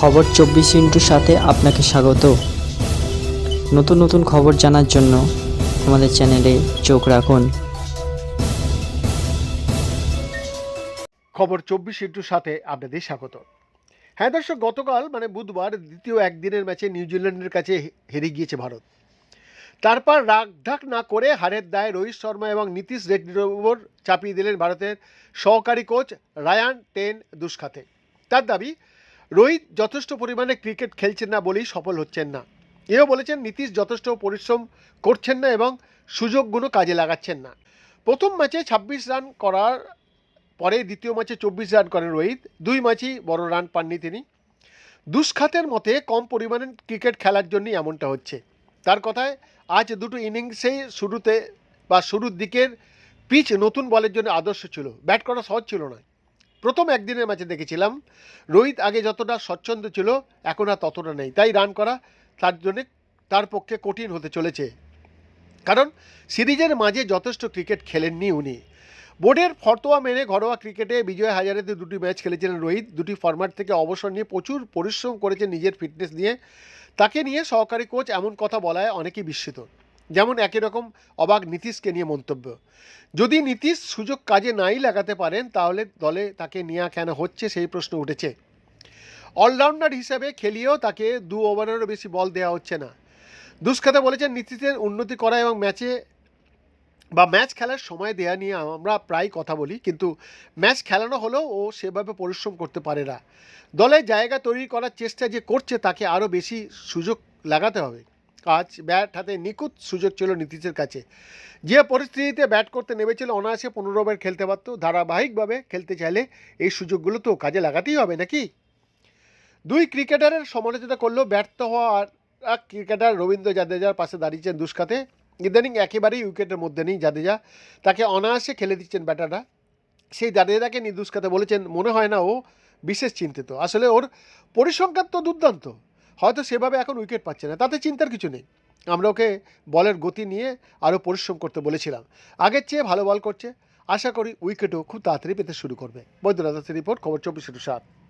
খবর চব্বিশ ইন্টুর সাথে আপনাকে স্বাগত। নতুন নতুন খবর জানার জন্য আমাদের চ্যানেলে চোখ রাখুন। খবর চব্বিশ ইন্টুর সাথে আপনাদের স্বাগত। হ্যাঁ দর্শক, গতকাল মানে বুধবার, দ্বিতীয় একদিনের ম্যাচে নিউজিল্যান্ডের কাছে হেরে গিয়েছে ভারত। তারপর রাগঢাক না করে হারের দায় রোহিত শর্মা এবং নীতিশ রেড্ডির ওপর চাপিয়ে দিলেন ভারতের সহকারী কোচ রায়ান টেন দুষ্খাতে তার দাবি রোহিত যথেষ্ট পরিমাণে ক্রিকেট খেলছেন না বলেই সফল হচ্ছেন না। এও বলেছেন, নীতিশ যথেষ্ট পরিশ্রম করছেন না এবং সুযোগগুলো কাজে লাগাচ্ছেন না। প্রথম ম্যাচে ছাব্বিশ রান করার পরে দ্বিতীয় ম্যাচে চব্বিশ রান করেন রোহিত। দুই ম্যাচই বড় রান পাননি তিনি। দুষ্খাতের মতে কম পরিমাণে ক্রিকেট খেলার জন্যই এমনটা হচ্ছে। তার কথায়, আজ দুটো ইনিংসেই শুরুতে বা শুরুর দিকের পিচ নতুন বলের জন্য আদর্শ ছিল। ব্যাট করা সহজ ছিল না। প্রথম একদিনের ম্যাচে দেখেছিলাম। রোহিত আগে যতটা স্বচ্ছন্দ ছিল, এখন আর ততটা নেই। তাই রান করা তার জন্যে তার পক্ষে কঠিন হতে চলেছে। কারণ সিরিজের মাঝে যথেষ্ট ক্রিকেট খেলেননি উনি। বোর্ডের ফতোয়া মেনে ঘরোয়া ক্রিকেটে বিজয় হাজারেতে দুটি ম্যাচ খেলেছিলেন রোহিত। দুটি ফরম্যাট থেকে অবসর নিয়ে প্রচুর পরিশ্রম করেছেন নিজের ফিটনেস নিয়ে। তাকে নিয়ে সহকারী কোচ এমন কথা বলায় অনেকেই বিস্মিত। যেমন একই রকম অবাক নীতিশকে নিয়ে মন্তব্য। যদি নীতিশ সুযোগ কাজে নাই লাগাতে পারেন, তাহলে দলে তাকে নেওয়া কেন হচ্ছে সেই প্রশ্ন উঠেছে। অলরাউন্ডার হিসেবে খেলিয়েও তাকে দু ওভারেরও বেশি বল দেওয়া হচ্ছে না। দুষ্খাতে বলেছেন নীতিশের উন্নতি করা এবং ম্যাচে বা ম্যাচ খেলার সময় দেয়া নিয়ে আমরা প্রায় কথা বলি, কিন্তু ম্যাচ খেলানো হলেও ও সেভাবে পরিশ্রম করতে পারে না। দলে জায়গা তৈরি করার চেষ্টা যে করছে, তাকে আরও বেশি সুযোগ লাগাতে হবে। আজ ব্যাট হাতে নিখুঁত সুযোগ ছিল নীতিশের কাছে। যে পরিস্থিতিতে ব্যাট করতে নেমেছিল, অনায়াসে পনেরো ওভার খেলতে পারত। ধারাবাহিকভাবে খেলতে চাইলে এই সুযোগগুলো তো কাজে লাগাতেই হবে, নাকি? দুই ক্রিকেটারের সমালোচনা করলেও ব্যর্থ হওয়া আর এক ক্রিকেটার রবীন্দ্র জাদেজার পাশে দাঁড়িয়েছেন দুষ্কাতে। ইদানিং একেবারেই উইকেটের মধ্যে নেই জাদেজা। তাকে অনায়াসে খেলে দিচ্ছেন ব্যাটাররা। সেই জাদেজাকে নিয়ে দুষ্কাতে বলেছেন, মনে হয় না ও বিশেষ চিন্তিত। আসলে ওর পরিসংখ্যান তো দুর্দান্ত। হয়তো সেভাবে এখন উইকেট পাচ্ছে না। তাতে চিন্তার কিছু নেই। আমরা ওকে বলের গতি নিয়ে আরও পরিশ্রম করতে বলেছিলাম। আগের চেয়ে ভালো বল করছে। আশা করি উইকেটও খুব তাড়াতাড়ি পেতে শুরু করবে। বৈদ্যনাথ রিপোর্ট, খবর চব্বিশ সাত।